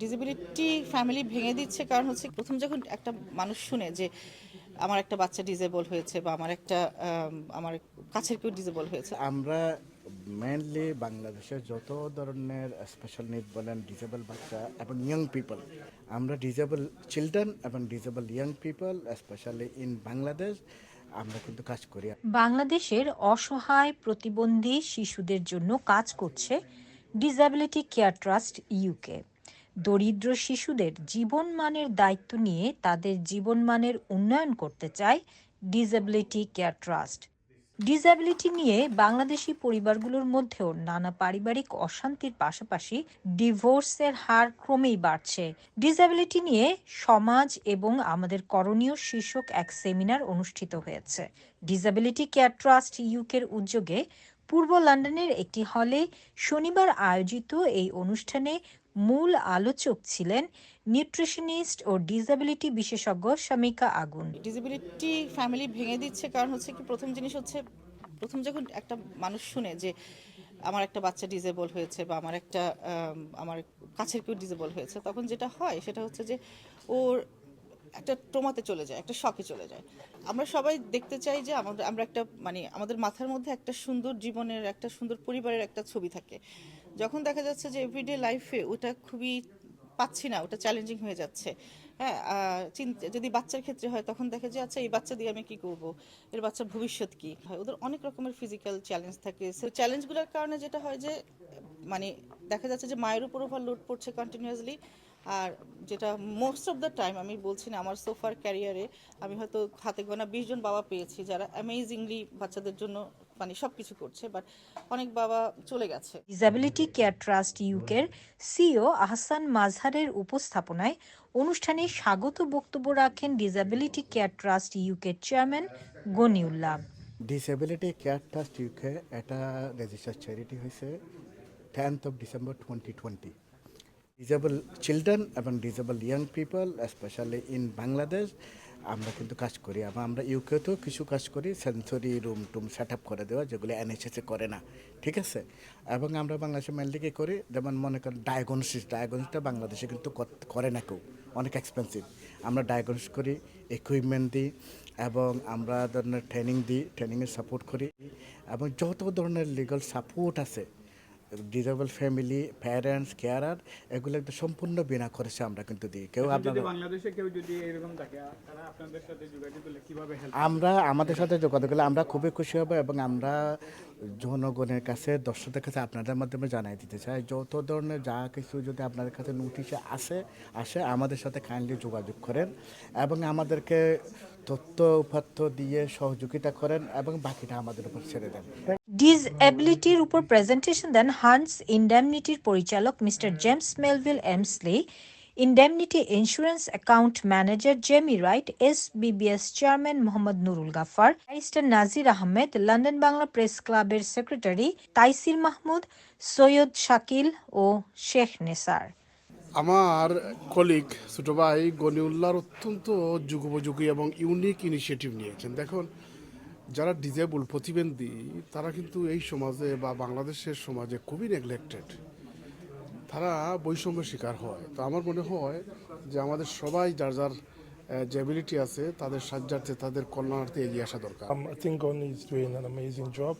Disability family ভেঙে দিচ্ছে কারণ হচ্ছে প্রথম যখন একটা মানুষ শুনে যে আমার একটা বাচ্চা ডিজেবল হয়েছে বা আমার একটা আমার কাছের কেউ ডিজেবল হয়েছে। আমরা মেনলি বাংলাদেশের যত ধরনের স্পেশাল নিড বলেন ডিসেবল বাচ্চা এবং ইয়াং পিপল আমরা ডিজেবল চিলড্রেন এবং disable young people specially in Bangladesh আমরা কিন্তু কাজ করি। বাংলাদেশের অসহায় প্রতিবন্ধী শিশুদের জন্য কাজ করছে ডিসএবিলিটি কেয়ার ট্রাস্ট ইউকে দরিদ্র শিশুদের জীবনমানের দায়িত্ব নিয়ে তাদের জীবনমানের উন্নয়ন করতে চায় ডিসএবিলিটি কেয়ার ট্রাস্ট ডিসএবিলিটি নিয়ে বাংলাদেশি পরিবারগুলোর মধ্যেও নানা পারিবারিক অশান্তির পাশাপাশি ডিভোর্সের হার ক্রমেই বাড়ছে। ডিসএবিলিটি নিয়ে সমাজ এবং আমাদের করণীয় শীর্ষক এক সেমিনার অনুষ্ঠিত হয়েছে। ডিসএবিলিটি কেয়ার ট্রাস্ট ইউকের উদ্যোগে পূর্ব লন্ডনের একটি হলে শনিবার আয়োজিত এই অনুষ্ঠানে মূল আলোচক ছিলেন নিউট্রিশনিস্ট ও ডিসএবিলিটি বিশেষজ্ঞ শামিকা আগুন। ডিসেবিলিটি ফ্যামিলি ভেঙে দিচ্ছে কারণ হচ্ছে কি প্রথম জিনিস হচ্ছে, প্রথম যখন একটা মানুষ শুনে যে আমার একটা বাচ্চা ডিজেবল হয়েছে বা আমার একটা আমার কাছের কেউ ডিজেবল হয়েছে, তখন যেটা হয় সেটা হচ্ছে যে ওর একটা ট্রোমাতে চলে যায়, একটা শখে চলে যায়। আমরা সবাই দেখতে চাই যে আমাদের, আমরা একটা মানে আমাদের মাথার মধ্যে একটা সুন্দর জীবনের, একটা সুন্দর পরিবারের একটা ছবি থাকে। যখন দেখা যাচ্ছে যে এভরিডে লাইফে ওটা খুবই পাচ্ছি না, ওটা চ্যালেঞ্জিং হয়ে যাচ্ছে। হ্যাঁ চিন্তা যদি বাচ্চার ক্ষেত্রে হয়, তখন দেখে যে আচ্ছা এই বাচ্চা দিয়ে আমি কি করব? এর বাচ্চার ভবিষ্যৎ কি? হয়, ওদের অনেক রকমের ফিজিক্যাল চ্যালেঞ্জ থাকে। সে চ্যালেঞ্জগুলোর কারণে যেটা হয় যে মানে দেখা যাচ্ছে যে মায়ের উপর ওভার লোড পড়ছে কন্টিনিউয়াসলি আর যেটা মোস্ট অফ দ্য টাইম আমি বলছি না আমার সোফার ক্যারিয়ারে আমি হয়তো হাতে গোনা বিশ জন বাবা পেয়েছি যারা অ্যামেজিংলি বাচ্চাদের জন্য মানে সব কিছু করছে বাট অনেক বাবা চলে গেছে। ডিসএবিলিটি কেয়ার ট্রাস্ট ইউকের সিও আহসান মাজহারের উপস্থাপনায় অনুষ্ঠানে স্বাগত বক্তব্য রাখেন ডিসএবিলিটি কেয়ার ট্রাস্ট ইউকের chairman Ganiullah. Disability care trust UK এটা রেজিস্টার চ্যারিটি হয়েছে tenth of December twenty twenty disable children এবং disable young people specially in Bangladesh আমরা কিন্তু কাজ করি। এবং আমরা ইউকেতেও কিছু কাজ করি সেন্সরি রুম টুম সেট আপ করে দেওয়া, যেগুলো এনএসএসে করে না। ঠিক আছে? এবং আমরা বাংলাদেশে মেনলি কী করি? যেমন মনে করেন ডায়াগনোসিস ডায়াগনোসিসটা বাংলাদেশে কিন্তু করে না কেউ। অনেক এক্সপেন্সিভ আমরা ডায়াগনোস করি ইকুইপমেন্ট দিই, এবং আমরা ধরনের ট্রেনিং দিই ট্রেনিংয়ের সাপোর্ট করি। এবং যত ধরনের লিগাল সাপোর্ট আছে ডিসেবল ফ্যামিলি প্যারেন্টস কেয়ারার এগুলো একদম সম্পূর্ণ বিনা খরচে আমরা কিন্তু দিই। কেউ যদি আপনার বাংলাদেশে কেউ যদি এরকম থাকে তারা আপনাদের সাথে যোগাযোগ করলে কীভাবে আমরা আমাদের সাথে যোগাযোগ করলে আমরা খুবই খুশি হব এবং আমরা জনগণের কাছে দর্শকদের কাছে আপনাদের মাধ্যমে জানাই দিতে চাই। যত ধরনের যা কিছু যদি আপনাদের কাছে নোটিশে আসে আসে আমাদের সাথে কাইন্ডলি যোগাযোগ করেন এবং আমাদেরকে তথ্য উপাত্য দিয়ে সহযোগিতা করেন এবং বাকিটা আমাদের উপর ছেড়ে দেন। ডিসএবিলিটির উপর প্রেজেন্টেশন দেন হান্টস ইন্ডেমনিটির পরিচালক mister James Melville Emsley indemnity insurance account manager Jamie Wright S BBS chairman Mohammad Nurul Gaffar barrister Nazir Ahmed London Bangla press ক্লাবের সেক্রেটারি তাইসির মাহমুদ সৈয়দ শাকিল ও শেখ নেসার আমার কলিগ ছোট ভাই গনিউল্লাহর অত্যন্ত যুগোপযোগী এবং ইউনিক ইনিশিয়েটিভ নিয়েছেন। দেখুন যারা ডিজেবল প্রতিবন্ধী তারা কিন্তু এই সমাজে বা বাংলাদেশের সমাজে খুবই নেগলেক্টেড তারা বৈষম্য শিকার হয়। তো আমার মনে হয় যে আমাদের সবাই যার যার যেবিলিটি আছে তাদের সাজ্জার্থে তাদের কল্যাণার্থে এগিয়ে আসা দরকার। I think is doing an amazing job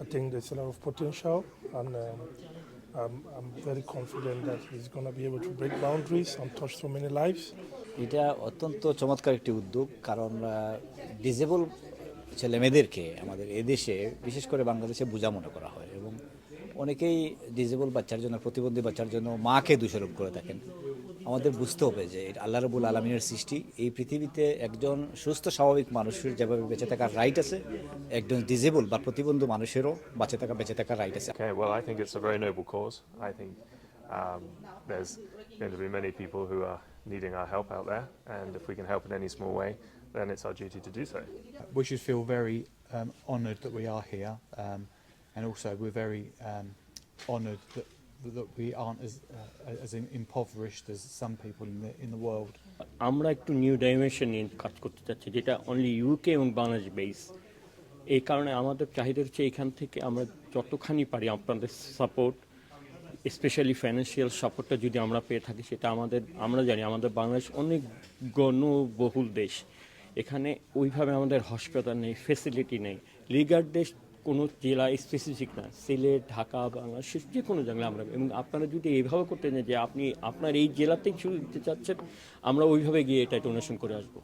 I think of potential and I am very confident is gonna be to break boundaries on touch so many lives এটা অত্যন্ত চমৎকার একটি উদ্যোগ কারণ ডিজেবল ছেলে মেয়েদেরকে আমাদের এদেশে বিশেষ করে বাংলাদেশে বোঝা মনে করা হয় এবং অনেকেই ডিজেবল বাচ্চার জন্য প্রতিবন্ধী বাচ্চার জন্য মাকে দোষারোপ করে থাকেন। আমাদের বুঝতে হবে যে আল্লাহ রবুল আলমিনের সৃষ্টি এই পৃথিবীতে একজন সুস্থ স্বাভাবিক মানুষের যেভাবে বেঁচে থাকার রাইট আছে একজন ডিজেবল বা প্রতিবন্ধী মানুষেরও বাঁচে থাকা বেঁচে থাকার রাইট আছে। Um, there's going to be many people who are needing our help out there, and if we can help in any small way, then it's our duty to do so. we should feel very um, honoured that we are here, um, and also we're very um, honoured that that we aren't as uh, as impoverished as some people in the in the world. আমরা একটু new dimension নিয়ে কাজ করতে চাচ্ছি যেটা only UK এবং Bangladesh base এই কারণে আমাদের চাহিদা হচ্ছে এখান থেকে আমরা যতখানি পারি আপনাদের সাপোর্ট স্পেশালি ফাইন্যান্সিয়াল সাপোর্টটা যদি আমরা পেয়ে থাকি সেটা আমাদের আমরা জানি আমাদের বাংলাদেশ অনেক গণবহুল দেশ এখানে ওইভাবে আমাদের হাসপাতাল নেই ফেসিলিটি নেই। রিগার্ডেস কোনো জেলা স্পেসিফিক না, সিলেট, ঢাকা বাংলাদেশ যে কোনো জায়গায় আমরা এবং আপনারা যদি এইভাবে করতে চান যে আপনি আপনার এই জেলাতেই শুরু দিতে চাচ্ছেন, আমরা ওইভাবে গিয়ে এটা ডোনেশন করে আসব।